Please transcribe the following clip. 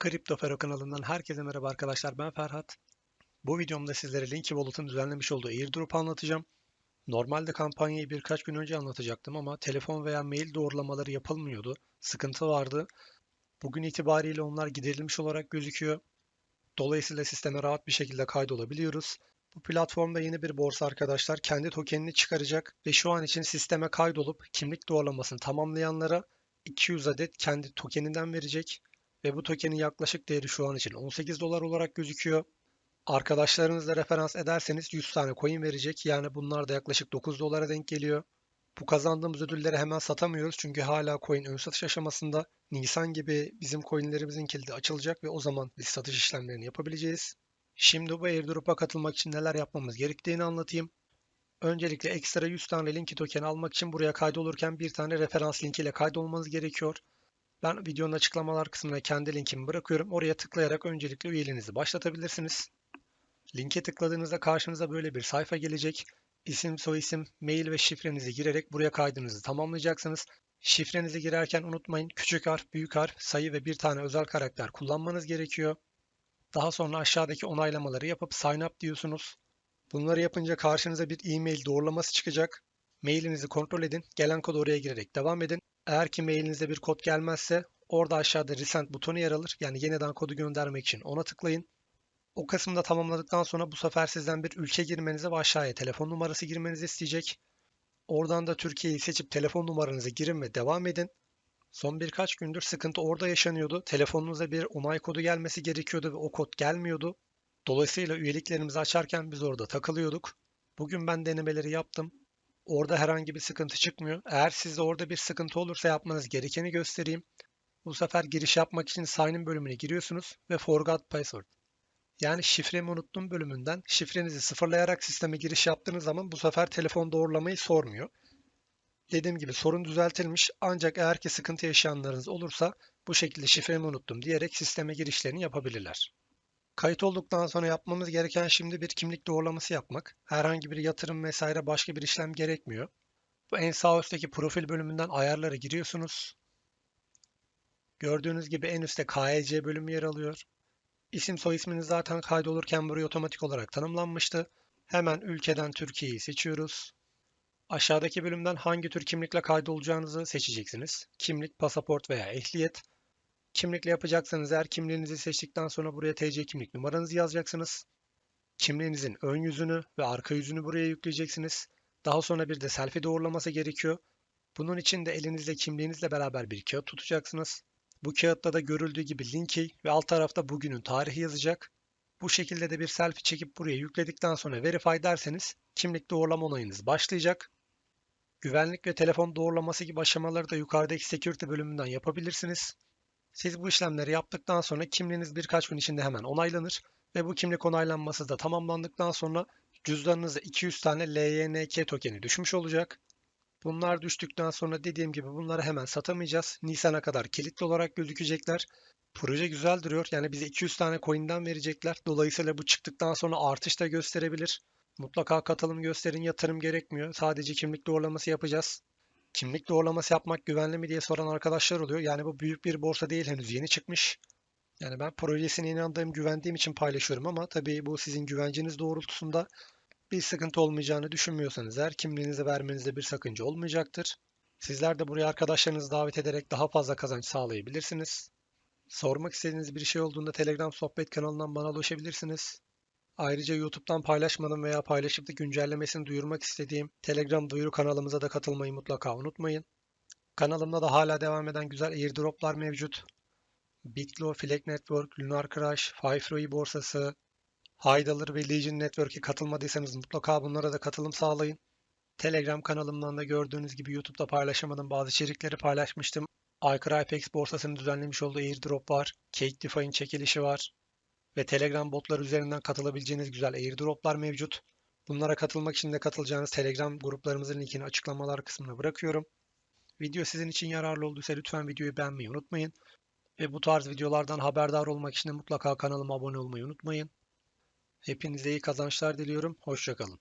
Kripto Fero kanalından herkese merhaba arkadaşlar. Ben Ferhat. Bu videomda sizlere Linky Wallet'ın düzenlemiş olduğu airdrop anlatacağım. Normalde kampanyayı birkaç gün önce anlatacaktım ama telefon veya mail doğrulamaları yapılmıyordu. Sıkıntı vardı. Bugün itibariyle onlar giderilmiş olarak gözüküyor. Dolayısıyla sisteme rahat bir şekilde kaydolabiliyoruz. Bu platformda yeni bir borsa arkadaşlar kendi tokenini çıkaracak ve şu an için sisteme kaydolup kimlik doğrulamasını tamamlayanlara 200 adet kendi tokeninden verecek ve bu tokenin yaklaşık değeri şu an için 18 dolar olarak gözüküyor. Arkadaşlarınızla referans ederseniz 100 tane coin verecek. Yani bunlar da yaklaşık 9 dolara denk geliyor. Bu kazandığımız ödülleri hemen satamıyoruz çünkü hala coin ön satış aşamasında. Nisan gibi bizim coinlerimizin kilidi açılacak ve o zaman biz satış işlemlerini yapabileceğiz. Şimdi bu airdrop'a katılmak için neler yapmamız gerektiğini anlatayım. Öncelikle ekstra 100 tane linki token almak için buraya kaydolurken bir tane referans linkiyle kaydolmanız gerekiyor. Ben videonun açıklamalar kısmına kendi linkimi bırakıyorum. Oraya tıklayarak öncelikle üyeliğinizi başlatabilirsiniz. Linke tıkladığınızda karşınıza böyle bir sayfa gelecek. İsim, soyisim, mail ve şifrenizi girerek buraya kaydınızı tamamlayacaksınız. Şifrenizi girerken unutmayın küçük harf, büyük harf, sayı ve bir tane özel karakter kullanmanız gerekiyor. Daha sonra aşağıdaki onaylamaları yapıp sign up diyorsunuz. Bunları yapınca karşınıza bir e-mail doğrulaması çıkacak. Mailinizi kontrol edin. Gelen kodu oraya girerek devam edin. Eğer ki mailinize bir kod gelmezse orada aşağıda resend butonu yer alır. Yani yeniden kodu göndermek için ona tıklayın. O kısımda tamamladıktan sonra bu sefer sizden bir ülke girmenizi ve aşağıya telefon numarası girmenizi isteyecek. Oradan da Türkiye'yi seçip telefon numaranızı girin ve devam edin. Son birkaç gündür sıkıntı orada yaşanıyordu. Telefonunuza bir onay kodu gelmesi gerekiyordu ve o kod gelmiyordu. Dolayısıyla üyeliklerimizi açarken biz orada takılıyorduk. Bugün ben denemeleri yaptım. Orada herhangi bir sıkıntı çıkmıyor. Eğer sizde orada bir sıkıntı olursa yapmanız gerekeni göstereyim. Bu sefer giriş yapmak için sign in bölümüne giriyorsunuz ve forgot password. Yani şifremi unuttum bölümünden şifrenizi sıfırlayarak sisteme giriş yaptığınız zaman bu sefer telefon doğrulamayı sormuyor. Dediğim gibi sorun düzeltilmiş ancak eğer ki sıkıntı yaşayanlarınız olursa bu şekilde şifremi unuttum diyerek sisteme girişlerini yapabilirler. Kayıt olduktan sonra yapmamız gereken şimdi bir kimlik doğrulaması yapmak. Herhangi bir yatırım vesaire başka bir işlem gerekmiyor. Bu en sağ üstteki profil bölümünden ayarlara giriyorsunuz. Gördüğünüz gibi en üstte KYC bölümü yer alıyor. İsim soy isminiz zaten kaydolurken buraya otomatik olarak tanımlanmıştı. Hemen ülkeden Türkiye'yi seçiyoruz. Aşağıdaki bölümden hangi tür kimlikle kaydolacağınızı seçeceksiniz. Kimlik, pasaport veya ehliyet. Kimlikle yapacaksanız eğer kimliğinizi seçtikten sonra buraya TC kimlik numaranızı yazacaksınız. Kimliğinizin ön yüzünü ve arka yüzünü buraya yükleyeceksiniz. Daha sonra bir de selfie doğrulaması gerekiyor. Bunun için de elinizde kimliğinizle beraber bir kağıt tutacaksınız. Bu kağıtta da görüldüğü gibi linki ve alt tarafta bugünün tarihi yazacak. Bu şekilde de bir selfie çekip buraya yükledikten sonra verify derseniz kimlik doğrulama onayınız başlayacak. Güvenlik ve telefon doğrulaması gibi aşamaları da yukarıdaki security bölümünden yapabilirsiniz. Siz bu işlemleri yaptıktan sonra kimliğiniz birkaç gün içinde hemen onaylanır ve bu kimlik onaylanması da tamamlandıktan sonra cüzdanınıza 200 tane LYNK tokeni düşmüş olacak. Bunlar düştükten sonra dediğim gibi bunları hemen satamayacağız. Nisan'a kadar kilitli olarak gözükecekler. Proje güzel duruyor. Yani bize 200 tane coin'den verecekler. Dolayısıyla bu çıktıktan sonra artış da gösterebilir. Mutlaka katılım gösterin, yatırım gerekmiyor. Sadece kimlik doğrulaması yapacağız. Kimlik doğrulaması yapmak güvenli mi diye soran arkadaşlar oluyor. Yani bu büyük bir borsa değil henüz yeni çıkmış. Yani ben projesine inandığım, güvendiğim için paylaşıyorum ama tabii bu sizin güvenceniz doğrultusunda bir sıkıntı olmayacağını düşünmüyorsanız eğer kimliğinizi vermenizde bir sakınca olmayacaktır. Sizler de buraya arkadaşlarınızı davet ederek daha fazla kazanç sağlayabilirsiniz. Sormak istediğiniz bir şey olduğunda Telegram sohbet kanalından bana ulaşabilirsiniz. Ayrıca YouTube'dan paylaşmadım veya paylaşıp da güncellemesini duyurmak istediğim Telegram duyuru kanalımıza da katılmayı mutlaka unutmayın. Kanalımda da hala devam eden güzel airdroplar mevcut. Bitlo, Flag Network, Lunar Crash, Five borsası, Haydalar ve Legion Network'e katılmadıysanız mutlaka bunlara da katılım sağlayın. Telegram kanalımdan da gördüğünüz gibi YouTube'da paylaşamadığım bazı içerikleri paylaşmıştım. Aykırı IPEX borsasının düzenlemiş olduğu airdrop var. Cake DeFi'nin çekilişi var. Ve Telegram botlar üzerinden katılabileceğiniz güzel airdroplar mevcut. Bunlara katılmak için de katılacağınız Telegram gruplarımızın linkini açıklamalar kısmına bırakıyorum. Video sizin için yararlı olduysa lütfen videoyu beğenmeyi unutmayın. Ve bu tarz videolardan haberdar olmak için de mutlaka kanalıma abone olmayı unutmayın. Hepinize iyi kazançlar diliyorum. Hoşçakalın.